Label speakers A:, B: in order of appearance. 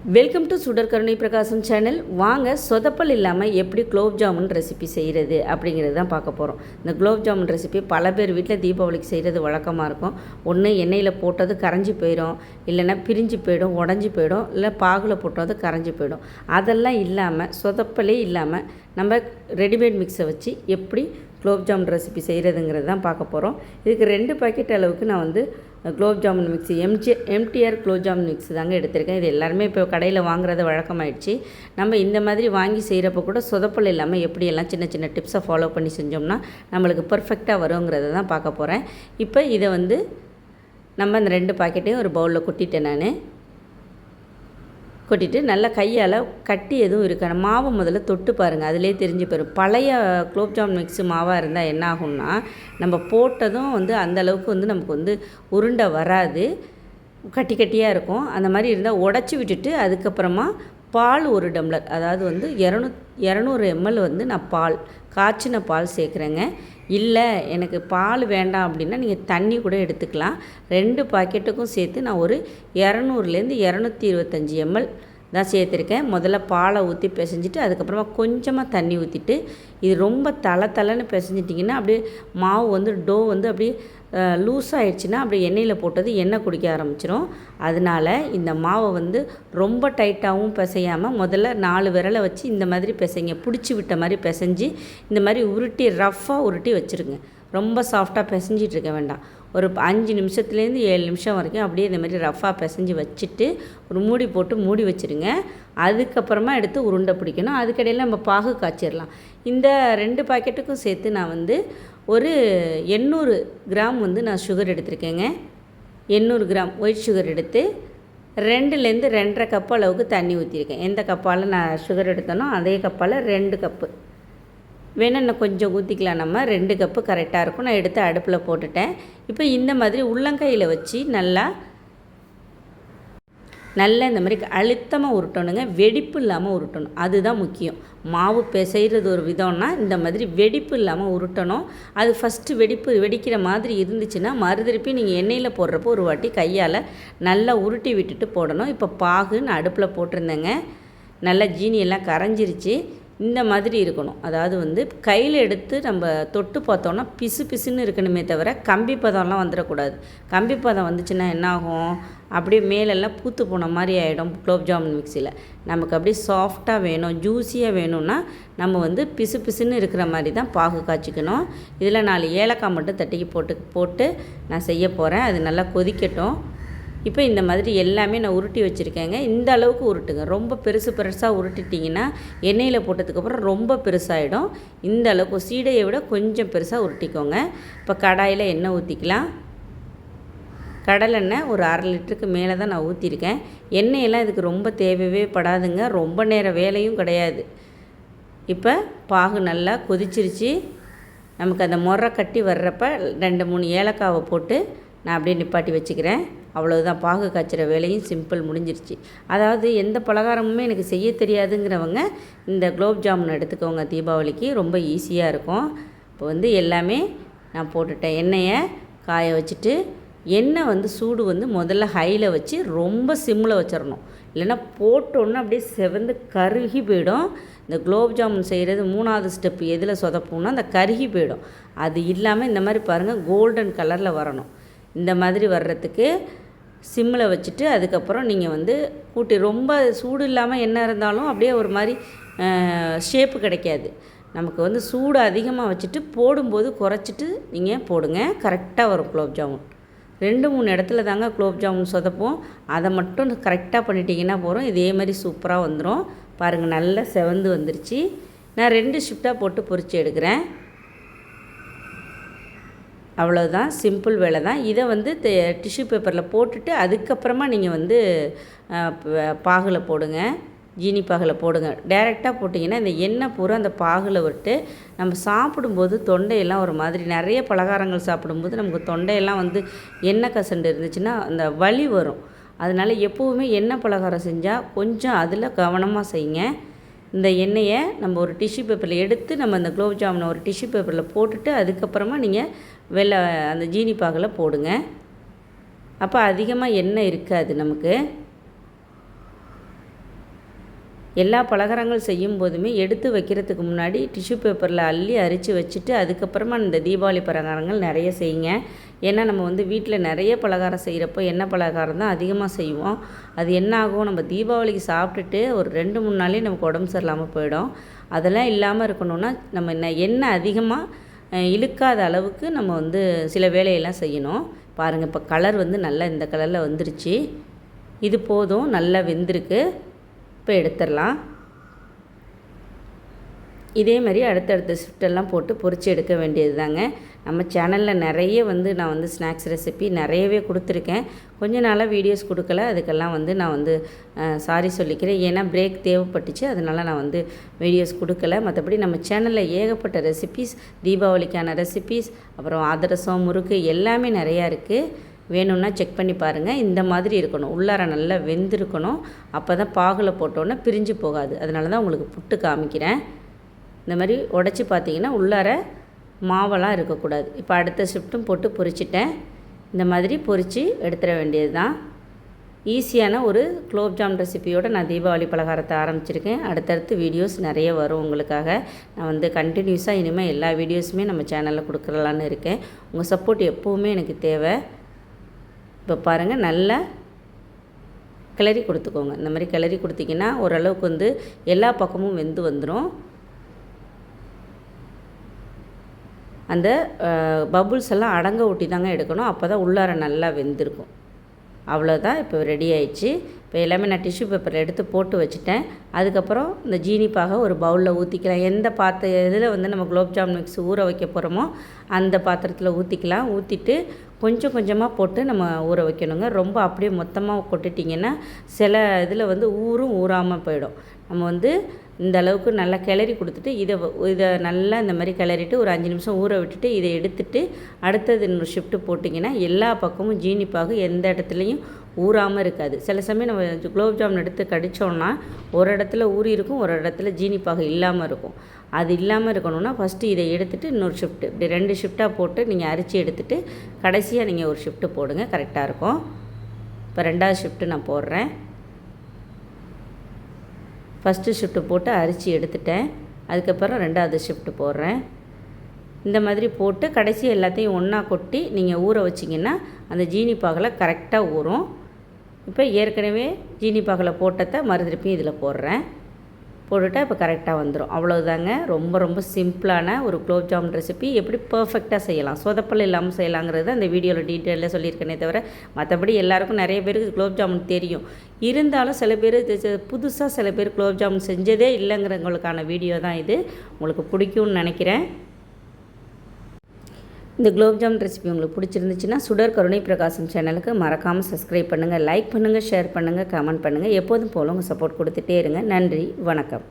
A: Welcome to சுடர் கருணை பிரகாசம் சேனல் வாங்க சொதப்பல் இல்லாமல் எப்படி குலோப் ஜாமுன் ரெசிபி செய்கிறது அப்படிங்கிறது தான் பார்க்க போகிறோம் இந்த குலோப் ஜாமுன் ரெசிபி பல பேர் வீட்டில் தீபாவளிக்கு செய்கிறது வழக்கமாக இருக்கும். ஒன்று எண்ணெயில் போட்டது கரைஞ்சி போயிடும் இல்லைன்னா பிரிஞ்சு போயிடும் உடஞ்சி போயிடும். இல்லை பாகில் போட்டது கரைஞ்சி போயிடும். அதெல்லாம் இல்லாமல் சொதப்பலே இல்லாமல் நம்ம ரெடிமேட் மிக்ஸை வச்சு எப்படி குலோப் ஜாமுன் ரெசிபி செய்கிறதுங்கிறது தான் பார்க்க போகிறோம் இதுக்கு ரெண்டு பாக்கெட் அளவுக்கு நான் வந்து gulab jamun mix MG MTR gulab jamun mix தாங்க எடுத்திருக்கேன். இது எல்லாருமே இப்போ கடையில் வாங்குறது வழக்கமாயிடுச்சு. நம்ம இந்த மாதிரி வாங்கி செய்கிறப்ப கூட சொதப்பல் இல்லாமல் எப்படியெல்லாம் சின்ன சின்ன டிப்ஸை ஃபாலோ பண்ணி செஞ்சோம்னா நம்மளுக்கு பர்ஃபெக்டாக வருங்கிறத தான் பார்க்க போகிறேன் இப்போ இதை வந்து நம்ம அந்த ரெண்டு பாக்கெட்டையும் ஒரு பவுலில் கொட்டிட்டேன் நான். கொட்டிட்டு நல்லா கையால் கட்டி எதுவும் இருக்காது மாவை முதல்ல தொட்டு பாருங்கள் அதிலே தெரிஞ்சு போயிடும் பழைய குலோப்ஜாம் மிக்ஸு மாவாக இருந்தால் என்ன ஆகும்னா நம்ம போட்டதும் வந்து அந்த அளவுக்கு வந்து நமக்கு வந்து உருண்டை வராது. கட்டி கட்டியாக இருக்கும். அந்த மாதிரி இருந்தால் உடச்சி விட்டுட்டு அதுக்கப்புறமா பால் ஒரு டம்ளர் அதாவது வந்து இரநூ இரநூறு எம்எல் வந்து நான் பால் காய்ச்சின பால் சேர்க்குறேங்க. இல்லை எனக்கு பால் வேண்டாம் அப்படின்னா நீங்கள் தண்ணி கூட எடுத்துக்கலாம். ரெண்டு பாக்கெட்டுக்கும் சேர்த்து நான் ஒரு இரநூறுலேருந்து இரநூத்தி இருபத்தஞ்சி எம்எல் தான் சேர்த்துருக்கேன். முதல்ல பாலை ஊற்றி பிசைஞ்சிட்டு அதுக்கப்புறமா கொஞ்சமாக தண்ணி ஊற்றிட்டு இது ரொம்ப தலை தலைன்னு பிசைஞ்சிட்டிங்கன்னா அப்படியே மாவு வந்து டோ வந்து அப்படியே லூஸ் ஆகிடுச்சின்னா அப்படியே எண்ணெயில் போட்டது எண்ணெய் குடிக்க ஆரம்பிச்சிரும். அதனால் இந்த மாவை வந்து ரொம்ப டைட்டாகவும் பிசையாமல் முதல்ல நாலு விரலை வச்சு இந்த மாதிரி பிசைங்க. பிடிச்சி விட்ட மாதிரி பிசைஞ்சு இந்த மாதிரி உருட்டி ரஃப்பாக உருட்டி வச்சுருங்க. ரொம்ப சாஃப்டாக பிசைஞ்சிட்டு இருக்க வேண்டாம். ஒரு அஞ்சு நிமிஷத்துலேருந்து ஏழு நிமிஷம் வரைக்கும் அப்படியே இந்த மாதிரி ரஃப்பாக பிசைஞ்சு வச்சுட்டு ஒரு மூடி போட்டு மூடி வச்சுருங்க. அதுக்கப்புறமா எடுத்து உருண்டை பிடிக்கணும். அதுக்கடையில் நம்ம பாகு காய்ச்சிடலாம் இந்த ரெண்டு பாக்கெட்டுக்கும் சேர்த்து நான் வந்து ஒரு எண்ணூறு கிராம் வந்து நான் சுகர் எடுத்திருக்கேங்க. எண்ணூறு கிராம் ஒயிட் சுகர் எடுத்து ரெண்டுலேருந்து ரெண்டரை கப் அளவுக்கு தண்ணி ஊற்றிருக்கேன் எந்த கப்பால் நான் சுகர் எடுத்தனோ அதே கப்பால் ரெண்டு கப்பு வேணால் கொஞ்சம் ஊற்றிக்கலாம் நம்ம ரெண்டு கப்பு கரெக்டாக இருக்கும். நான் எடுத்து அடுப்பில் போட்டுட்டேன். இப்போ இந்த மாதிரி உள்ளங்கையில் வச்சு நல்லா நல்லா இந்த மாதிரி அழுத்தமாக உருட்டணுங்க வெடிப்பு இல்லாமல் உருட்டணும். அதுதான் முக்கியம். மாவு பிசைகிறது ஒரு விதம்னா இந்த மாதிரி வெடிப்பு இல்லாமல் உருட்டணும். அது ஃபஸ்ட்டு வெடிப்பு வெடிக்கிற மாதிரி இருந்துச்சுன்னா மறுதிருப்பி நீங்கள் எண்ணெயில் போடுறப்போ ஒரு வாட்டி கையால் நல்லா உருட்டி விட்டுட்டு போடணும். இப்போ பாகுன்னு அடுப்பில் போட்டிருந்தேங்க. நல்லா ஜீனியெல்லாம் கரைஞ்சிருச்சு. இந்த மாதிரி இருக்கணும். அதாவது வந்து கையில் எடுத்து நம்ம தொட்டு பார்த்தோன்னா பிசு பிசுன்னு இருக்கணுமே தவிர கம்பி பதம்லாம் வந்துடக்கூடாது. கம்பி பதம் வந்துச்சுன்னா என்ன ஆகும் அப்படியே மேலெல்லாம் பூத்து போன மாதிரி ஆகிடும் குலோப் ஜாமுன் மிக்சியில். நமக்கு அப்படியே சாஃப்டாக வேணும் ஜூஸியாக வேணும்னா நம்ம வந்து பிசு பிசுன்னு இருக்கிற மாதிரி தான் பாகு காய்ச்சிக்கணும். இதில் நாலு ஏலக்காய் மட்டும் தட்டிக்கு போட்டு போட்டு நான் செய்ய போகிறேன் அது நல்லா கொதிக்கட்டும். இப்போ இந்த மாதிரி எல்லாமே நான் உருட்டி வச்சுருக்கேங்க. இந்த அளவுக்கு உருட்டுங்க. ரொம்ப பெருசு பெருசாக உருட்டிட்டிங்கன்னா எண்ணெயில் போட்டதுக்கப்புறம் ரொம்ப பெருசாகிடும் இந்த அளவுக்கு சீடையை விட கொஞ்சம் பெருசாக உருட்டிக்கோங்க. இப்போ கடாயில் எண்ணெய் ஊற்றிக்கலாம் கடலெண்ணெய் ஒரு அரை லிட்டருக்கு மேலே தான் நான் ஊற்றிருக்கேன். எண்ணெயெல்லாம் இதுக்கு ரொம்ப தேவையே படாதுங்க. ரொம்ப நேரம் வேலையும் கிடையாது. இப்போ பாகு நல்லா கொதிச்சிருச்சு. நமக்கு அந்த முறை கட்டி வர்றப்ப ரெண்டு மூணு ஏலக்காவை போட்டு நான் அப்படியே நிப்பாட்டி வச்சுக்கிறேன். அவ்வளோதான் பாகு காய்ச்சிற வேலையும் சிம்பிள் முடிஞ்சிருச்சு. அதாவது எந்த பலகாரமுமே எனக்கு செய்ய தெரியாதுங்கிறவங்க இந்த குலோப் ஜாமுன் எடுத்துக்கோங்க. தீபாவளிக்கு ரொம்ப ஈஸியாக இருக்கும். இப்போ வந்து எல்லாமே நான் போட்டுட்டேன். எண்ணெயை காய வச்சுட்டு எண்ணெய் வந்து சூடு வந்து முதல்ல ஹையில் வச்சு ரொம்ப சிம்மில் வச்சிடணும் இல்லைன்னா போட்டோன்னே அப்படியே செவந்து கருகி போயிடும். இந்த குலோப் ஜாமுன் செய்கிறது மூணாவது ஸ்டெப் எதில் சொதப்போம்னா அந்த கருகி போயிடும். அது இல்லாமல் இந்த மாதிரி பாருங்கள் கோல்டன் கலரில் வரணும். இந்த மாதிரி வர்றதுக்கு சிம்மில் வச்சுட்டு அதுக்கப்புறம் நீங்கள் வந்து கூட்டி ரொம்ப சூடு இல்லாமல் என்ன இருந்தாலும் அப்படியே ஒரு மாதிரி ஷேப்பு கிடைக்காது. நமக்கு வந்து சூடு அதிகமாக வச்சுட்டு போடும்போது குறைச்சிட்டு நீங்கள் போடுங்க. கரெக்டாக வரும் குலோப் ஜாமுன். ரெண்டு மூணு இடத்துல தாங்க குலோப் ஜாமுன் சொதப்போம் அதை மட்டும் கரெக்டாக பண்ணிட்டீங்கன்னா போகிறோம் இதே மாதிரி சூப்பராக வந்துடும் பாருங்கள் நல்லா செவந்து வந்துருச்சு. நான் ரெண்டு ஷிஃப்டாக போட்டு பொறிச்சு எடுக்கிறேன். அவ்வளோதான் சிம்பிள் வேலை தான். இதை வந்து டிஷ்யூ பேப்பரில் போட்டுட்டு அதுக்கப்புறமா நீங்கள் வந்து பாகில் போடுங்க. ஜீனி பாகில் போடுங்க. டைரெக்டாக போட்டிங்கன்னா இந்த எண்ணெய் பூரா அந்த பாகில் விட்டு நம்ம சாப்பிடும்போது தொண்டையெல்லாம் ஒரு மாதிரி நிறைய பலகாரங்கள் சாப்பிடும்போது நமக்கு தொண்டையெல்லாம் வந்து எண்ணெய் கசண்டு இருந்துச்சுன்னா அந்த வலி வரும். அதனால் எப்போவுமே எண்ணெய் பலகாரம் செஞ்சால் கொஞ்சம் அதில் கவனமாக செய்யுங்க. இந்த எண்ணெயை நம்ம ஒரு டிஷ்யூ பேப்பரில் எடுத்து நம்ம அந்த குலோப் ஜாமுனை ஒரு டிஷ்யூ பேப்பரில் போட்டுட்டு அதுக்கப்புறமா நீங்கள் வெள்ளை அந்த ஜீனி பாகில் போடுங்க. அப்போ அதிகமாக எண்ணெய் இருக்காது நமக்கு. எல்லா பலகாரங்கள் செய்யும் போதுமே எடுத்து வைக்கிறதுக்கு முன்னாடி டிஷ்யூ பேப்பரில் அள்ளி அரித்து வச்சுட்டு அதுக்கப்புறமா இந்த தீபாவளி பலகாரங்கள் நிறைய செய்யுங்க. ஏன்னா நம்ம வந்து வீட்டில் நிறைய பலகாரம் செய்கிறப்போ என்ன பலகாரம் தான் அதிகமாக செய்வோம். அது என்ன ஆகும்? நம்ம தீபாவளிக்கு சாப்பிட்டுட்டு ஒரு ரெண்டு மூணு நாளே நமக்கு உடம்பு சரியில்லாமல் போயிடும். அதெல்லாம் இல்லாமல் இருக்கணும்னா நம்ம என்ன எண்ணெய் அதிகமாக இழுக்காத அளவுக்கு நம்ம வந்து சில வேலையெல்லாம் செய்யணும். பாருங்கள் இப்போ கலர் வந்து நல்லா இந்த கலரில் வந்துருச்சு. இது போதும் நல்லா வெந்திருக்கு. இப்போ எடுத்துடலாம். இதே மாதிரி அடுத்தடுத்த ஷிஃப்டெல்லாம் போட்டு பொறிச்சு எடுக்க வேண்டியது தாங்க நம்ம சேனலில் நிறைய வந்து நான் வந்து ஸ்நாக்ஸ் ரெசிபி நிறையவே கொடுத்துருக்கேன். கொஞ்ச நாளாக வீடியோஸ் கொடுக்கல. அதுக்கெல்லாம் வந்து நான் வந்து சாரி சொல்லிக்கிறேன். ஏன்னா பிரேக் தேவைப்பட்டுச்சு. அதனால் நான் வந்து வீடியோஸ் கொடுக்கல. மற்றபடி நம்ம சேனலில் ஏகப்பட்ட ரெசிபீஸ் தீபாவளிக்கான ரெசிபீஸ் அப்புறம் அதிரசம் முறுக்கு எல்லாமே நிறையா இருக்குது வேணும்னா செக் பண்ணி பாருங்கள் இந்த மாதிரி இருக்கணும். உள்ளார நல்லா வெந்திருக்கணும். அப்போ தான் பாகில் போட்டோன்னே பிரிஞ்சு போகாது. அதனால தான் உங்களுக்கு புட்டு காமிக்கிறேன். இந்த மாதிரி உடச்சி பார்த்தீங்கன்னா உள்ளார மாவெல்லாம் இருக்கக்கூடாது. இப்போ அடுத்த ஷிஃப்ட்டும் போட்டு பொரிச்சிட்டேன். இந்த மாதிரி பொரித்து எடுத்துட வேண்டியது தான் ஈஸியான ஒரு குலோப்ஜாம் ரெசிபியோடு நான் தீபாவளி பலகாரத்தை ஆரம்பிச்சிருக்கேன். அடுத்தடுத்து வீடியோஸ் நிறைய வரும் உங்களுக்காக. நான் வந்து கண்டினியூஸாக இனிமேல் எல்லா வீடியோஸுமே நம்ம சேனலில் கொடுக்குறலான்னு இருக்கேன். உங்கள் சப்போர்ட் எப்போவுமே எனக்கு தேவை. இப்போ பாருங்கள் நல்லா கிளறி கொடுத்துக்கோங்க. இந்த மாதிரி கிளறி கொடுத்தீங்கன்னா ஓரளவுக்கு வந்து எல்லா பக்கமும் வெந்து வந்துடும் அந்த பபுள்ஸ் எல்லாம் அடங்க ஊட்டி தாங்க எடுக்கணும். அப்போ தான் உள்ளார நல்லா வெந்திருக்கும். அவ்வளோதான் இப்போ ரெடி ஆயிடுச்சு. இப்போ எல்லாமே நான் டிஷ்யூ பேப்பரில் எடுத்து போட்டு வச்சுட்டேன். அதுக்கப்புறம் இந்த ஜீனிப்பாக ஒரு பவுலில் ஊற்றிக்கலாம் எந்த பாத்திர இதில் வந்து நம்ம குலோப்ஜாம் மிக்ஸ் ஊற வைக்க போகிறோமோ அந்த பாத்திரத்தில் ஊற்றிக்கலாம் ஊற்றிட்டு கொஞ்சம் கொஞ்சமாக போட்டு நம்ம ஊற வைக்கணுங்க. ரொம்ப அப்படியே மொத்தமாக கொட்டுட்டிங்கன்னா சில இதில் வந்து ஊரும் ஊறாமல் போயிடும். நம்ம வந்து இந்த அளவுக்கு நல்லா கிளறி கொடுத்துட்டு இதை இதை நல்லா இந்த மாதிரி கிளறிட்டு ஒரு அஞ்சு நிமிஷம் ஊற விட்டுட்டு இதை எடுத்துட்டு அடுத்தது இன்னொரு ஷிஃப்ட்டு போட்டிங்கன்னா எல்லா பக்கமும் ஜீனிப்பாகு எந்த இடத்துலையும் ஊறாமல் இருக்காது. சில சமயம் நம்ம குலோப் ஜாமுன் எடுத்து கடித்தோன்னா ஒரு இடத்துல ஊறி இருக்கும் ஒரு இடத்துல ஜீனிப்பாக இல்லாமல் இருக்கும். அது இல்லாமல் இருக்கணும்னா ஃபஸ்ட்டு இதை எடுத்துகிட்டு இன்னொரு ஷிஃப்ட்டு இப்படி ரெண்டு ஷிஃப்ட்டாக போட்டு நீங்கள் அரிசி எடுத்துகிட்டு கடைசியாக நீங்கள் ஒரு ஷிஃப்ட்டு போடுங்க. கரெக்டாக இருக்கும். இப்போ ரெண்டாவது ஷிஃப்ட்டு நான் போடுறேன். ஃபஸ்ட்டு ஷிஃப்ட்டு போட்டு அரிசி எடுத்துட்டேன். அதுக்கப்புறம் ரெண்டாவது ஷிஃப்ட்டு போடுறேன். இந்த மாதிரி போட்டு கடைசி எல்லாத்தையும் ஒன்றா கொட்டி நீங்கள் ஊற வச்சிங்கன்னா அந்த ஜீனி பாகில் கரெக்டாக ஊறும். இப்போ ஏற்கனவே ஜீனி பாகில் போட்டதை மறுதிருப்பியும் இதில் போடுறேன். போட்டுவிட்டால் இப்போ கரெக்டாக வந்துடும். அவ்வளோதாங்க ரொம்ப ரொம்ப சிம்பிளான ஒரு குலோப் ஜாமுன் ரெசிபி. எப்படி பர்ஃபெக்டாக செய்யலாம். சொதப்பல் இல்லாமல் செய்யலாங்கிறது அந்த வீடியோவில் டீட்டெயிலில் சொல்லியிருக்கேனே தவிர மற்றபடி எல்லாருக்கும் நிறைய பேருக்கு குலோப் ஜாமுன் தெரியும். இருந்தாலும் சில பேர் புதுசாக சில பேர் குலோப் ஜாமுன் செஞ்சதே இல்லைங்கிறவங்களுக்கான வீடியோ தான் இது. உங்களுக்கு பிடிக்கும்னு நினைக்கிறேன். இந்த குலோப்ஜாம் ரெசிபி உங்களுக்கு பிடிச்சிருந்துச்சுன்னா சுடர் கருணை பிரகாசம் சேனலுக்கு மறக்காமல் சப்ஸ்கிரைப் பண்ணுங்கள் லைக் பண்ணுங்கள் ஷேர் பண்ணுங்கள் கமெண்ட் பண்ணுங்கள் எப்போதும் போல உங்கள் சப்போர்ட் கொடுத்துட்டே இருங்க. நன்றி வணக்கம்.